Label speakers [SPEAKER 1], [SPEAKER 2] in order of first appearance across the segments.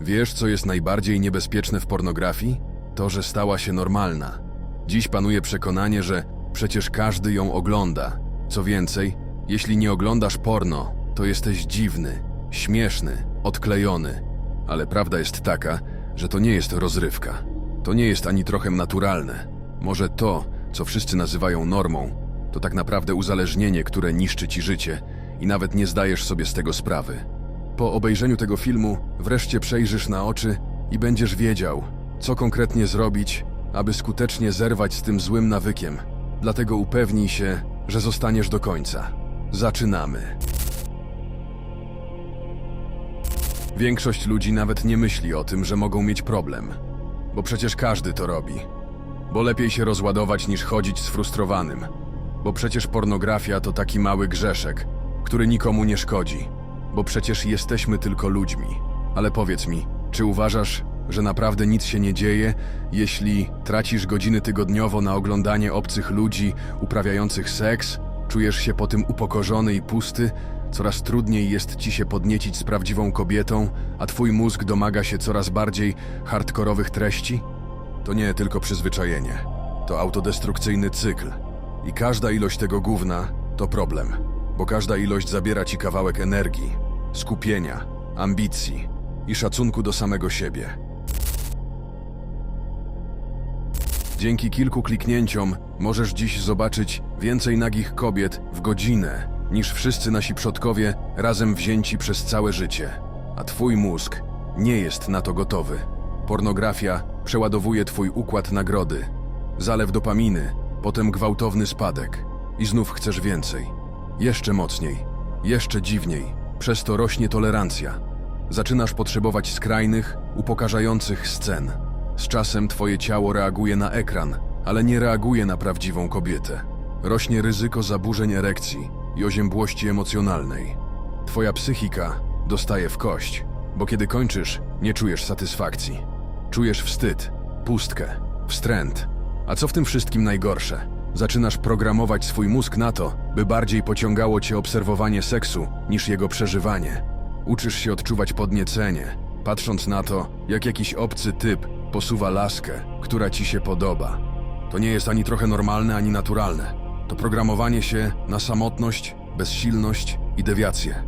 [SPEAKER 1] Wiesz, co jest najbardziej niebezpieczne w pornografii? To, że stała się normalna. Dziś panuje przekonanie, że przecież każdy ją ogląda. Co więcej, jeśli nie oglądasz porno, to jesteś dziwny, śmieszny, odklejony. Ale prawda jest taka, że to nie jest rozrywka. To nie jest ani trochę naturalne. Może to, co wszyscy nazywają normą, to tak naprawdę uzależnienie, które niszczy ci życie i nawet nie zdajesz sobie z tego sprawy. Po obejrzeniu tego filmu wreszcie przejrzysz na oczy i będziesz wiedział, co konkretnie zrobić, aby skutecznie zerwać z tym złym nawykiem. Dlatego upewnij się, że zostaniesz do końca. Zaczynamy. Większość ludzi nawet nie myśli o tym, że mogą mieć problem, bo przecież każdy to robi. Bo lepiej się rozładować niż chodzić sfrustrowanym. Bo przecież pornografia to taki mały grzeszek, który nikomu nie szkodzi. Bo przecież jesteśmy tylko ludźmi. Ale powiedz mi, czy uważasz, że naprawdę nic się nie dzieje, jeśli tracisz godziny tygodniowo na oglądanie obcych ludzi uprawiających seks, czujesz się po tym upokorzony i pusty, coraz trudniej jest ci się podniecić z prawdziwą kobietą, a twój mózg domaga się coraz bardziej hardkorowych treści? To nie tylko przyzwyczajenie. To autodestrukcyjny cykl. I każda ilość tego gówna to problem, bo każda ilość zabiera ci kawałek energii, skupienia, ambicji i szacunku do samego siebie. Dzięki kilku kliknięciom możesz dziś zobaczyć więcej nagich kobiet w godzinę niż wszyscy nasi przodkowie razem wzięci przez całe życie. A twój mózg nie jest na to gotowy. Pornografia przeładowuje twój układ nagrody. Zalew dopaminy, potem gwałtowny spadek. I znów chcesz więcej. Jeszcze mocniej, jeszcze dziwniej. Przez to rośnie tolerancja. Zaczynasz potrzebować skrajnych, upokarzających scen. Z czasem twoje ciało reaguje na ekran, ale nie reaguje na prawdziwą kobietę. Rośnie ryzyko zaburzeń erekcji i oziębłości emocjonalnej. Twoja psychika dostaje w kość, bo kiedy kończysz, nie czujesz satysfakcji. Czujesz wstyd, pustkę, wstręt. A co w tym wszystkim najgorsze? Zaczynasz programować swój mózg na to, by bardziej pociągało cię obserwowanie seksu niż jego przeżywanie. Uczysz się odczuwać podniecenie, patrząc na to, jak jakiś obcy typ posuwa laskę, która ci się podoba. To nie jest ani trochę normalne, ani naturalne. To programowanie się na samotność, bezsilność i dewiację.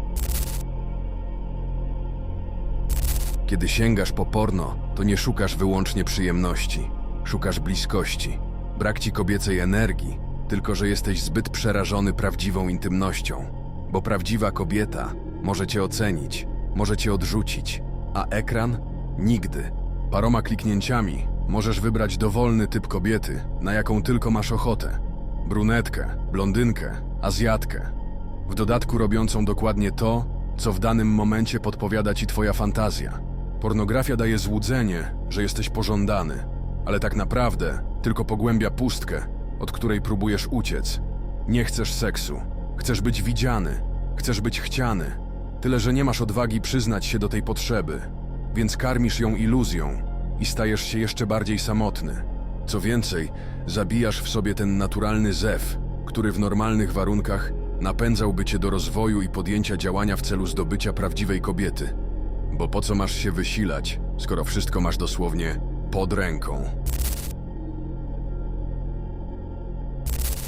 [SPEAKER 1] Kiedy sięgasz po porno, to nie szukasz wyłącznie przyjemności, szukasz bliskości. Brak ci kobiecej energii, tylko że jesteś zbyt przerażony prawdziwą intymnością. Bo prawdziwa kobieta może cię ocenić, może cię odrzucić, a ekran nigdy. Paroma kliknięciami możesz wybrać dowolny typ kobiety, na jaką tylko masz ochotę. Brunetkę, blondynkę, azjatkę. W dodatku robiącą dokładnie to, co w danym momencie podpowiada ci twoja fantazja. Pornografia daje złudzenie, że jesteś pożądany, ale tak naprawdę tylko pogłębia pustkę, od której próbujesz uciec. Nie chcesz seksu, chcesz być widziany, chcesz być chciany, tyle że nie masz odwagi przyznać się do tej potrzeby, więc karmisz ją iluzją i stajesz się jeszcze bardziej samotny. Co więcej, zabijasz w sobie ten naturalny zew, który w normalnych warunkach napędzałby cię do rozwoju i podjęcia działania w celu zdobycia prawdziwej kobiety. Bo po co masz się wysilać, skoro wszystko masz dosłownie pod ręką?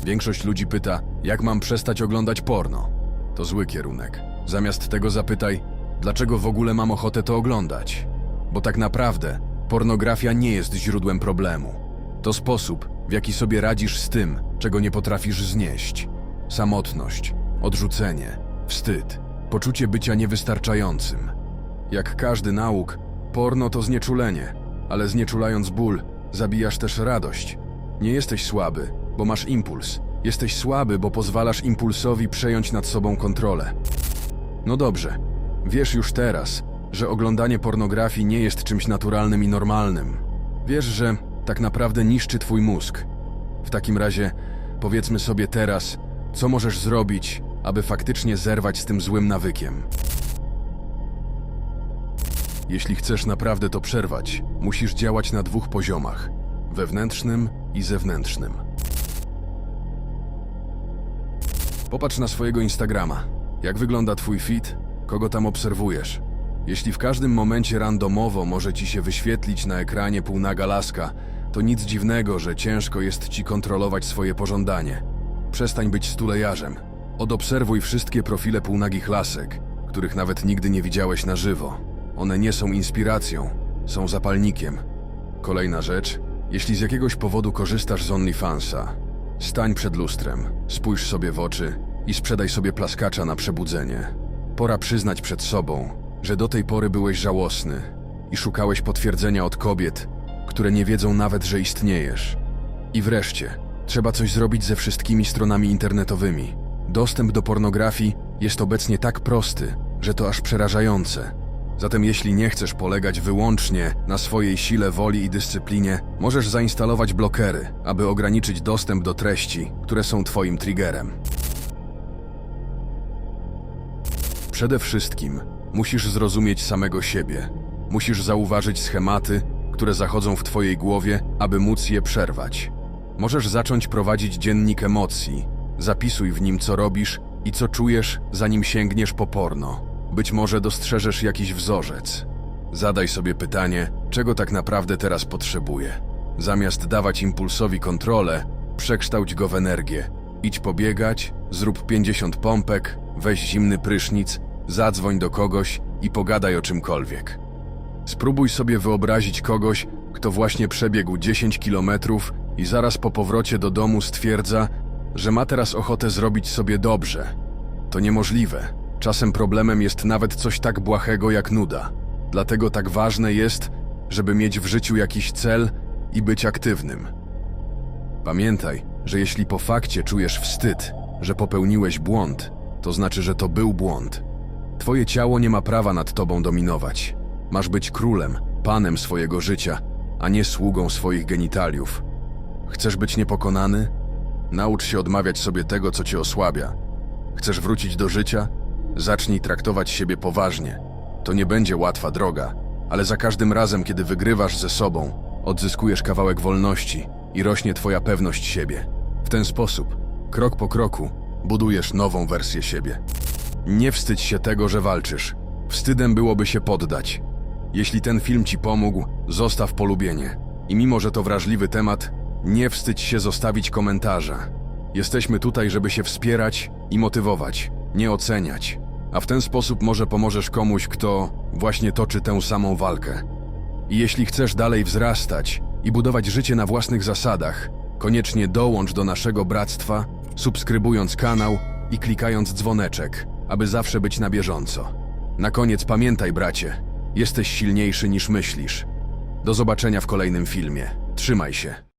[SPEAKER 1] Większość ludzi pyta, jak mam przestać oglądać porno. To zły kierunek. Zamiast tego zapytaj, dlaczego w ogóle mam ochotę to oglądać. Bo tak naprawdę pornografia nie jest źródłem problemu. To sposób, w jaki sobie radzisz z tym, czego nie potrafisz znieść. Samotność, odrzucenie, wstyd, poczucie bycia niewystarczającym. Jak każdy nauk, porno to znieczulenie, ale znieczulając ból, zabijasz też radość. Nie jesteś słaby, bo masz impuls. Jesteś słaby, bo pozwalasz impulsowi przejąć nad sobą kontrolę. No dobrze, wiesz już teraz, że oglądanie pornografii nie jest czymś naturalnym i normalnym. Wiesz, że tak naprawdę niszczy twój mózg. W takim razie powiedzmy sobie teraz, co możesz zrobić, aby faktycznie zerwać z tym złym nawykiem. Jeśli chcesz naprawdę to przerwać, musisz działać na dwóch poziomach: wewnętrznym i zewnętrznym. Popatrz na swojego Instagrama. Jak wygląda twój feed? Kogo tam obserwujesz? Jeśli w każdym momencie randomowo może ci się wyświetlić na ekranie półnaga laska, to nic dziwnego, że ciężko jest ci kontrolować swoje pożądanie. Przestań być stulejarzem. Odobserwuj wszystkie profile półnagich lasek, których nawet nigdy nie widziałeś na żywo. One nie są inspiracją, są zapalnikiem. Kolejna rzecz, jeśli z jakiegoś powodu korzystasz z OnlyFansa, stań przed lustrem, spójrz sobie w oczy i sprzedaj sobie plaskacza na przebudzenie. Pora przyznać przed sobą, że do tej pory byłeś żałosny i szukałeś potwierdzenia od kobiet, które nie wiedzą nawet, że istniejesz. I wreszcie, trzeba coś zrobić ze wszystkimi stronami internetowymi. Dostęp do pornografii jest obecnie tak prosty, że to aż przerażające. Zatem jeśli nie chcesz polegać wyłącznie na swojej sile woli i dyscyplinie, możesz zainstalować blokery, aby ograniczyć dostęp do treści, które są twoim triggerem. Przede wszystkim musisz zrozumieć samego siebie. Musisz zauważyć schematy, które zachodzą w twojej głowie, aby móc je przerwać. Możesz zacząć prowadzić dziennik emocji. Zapisuj w nim, co robisz i co czujesz, zanim sięgniesz po porno. Być może dostrzeżesz jakiś wzorzec. Zadaj sobie pytanie, czego tak naprawdę teraz potrzebuję. Zamiast dawać impulsowi kontrolę, przekształć go w energię. Idź pobiegać, zrób 50 pompek, weź zimny prysznic, zadzwoń do kogoś i pogadaj o czymkolwiek. Spróbuj sobie wyobrazić kogoś, kto właśnie przebiegł 10 kilometrów i zaraz po powrocie do domu stwierdza, że ma teraz ochotę zrobić sobie dobrze. To niemożliwe. Czasem problemem jest nawet coś tak błahego jak nuda. Dlatego tak ważne jest, żeby mieć w życiu jakiś cel i być aktywnym. Pamiętaj, że jeśli po fakcie czujesz wstyd, że popełniłeś błąd, to znaczy, że to był błąd. Twoje ciało nie ma prawa nad tobą dominować. Masz być królem, panem swojego życia, a nie sługą swoich genitaliów. Chcesz być niepokonany? Naucz się odmawiać sobie tego, co cię osłabia. Chcesz wrócić do życia? Zacznij traktować siebie poważnie. To nie będzie łatwa droga, ale za każdym razem, kiedy wygrywasz ze sobą, odzyskujesz kawałek wolności i rośnie twoja pewność siebie. W ten sposób, krok po kroku, budujesz nową wersję siebie. Nie wstydź się tego, że walczysz. Wstydem byłoby się poddać. Jeśli ten film ci pomógł, zostaw polubienie. I mimo, że to wrażliwy temat, nie wstydź się zostawić komentarza. Jesteśmy tutaj, żeby się wspierać i motywować, nie oceniać. A w ten sposób może pomożesz komuś, kto właśnie toczy tę samą walkę. I jeśli chcesz dalej wzrastać i budować życie na własnych zasadach, koniecznie dołącz do naszego bractwa, subskrybując kanał i klikając dzwoneczek, aby zawsze być na bieżąco. Na koniec pamiętaj, bracie, jesteś silniejszy niż myślisz. Do zobaczenia w kolejnym filmie. Trzymaj się.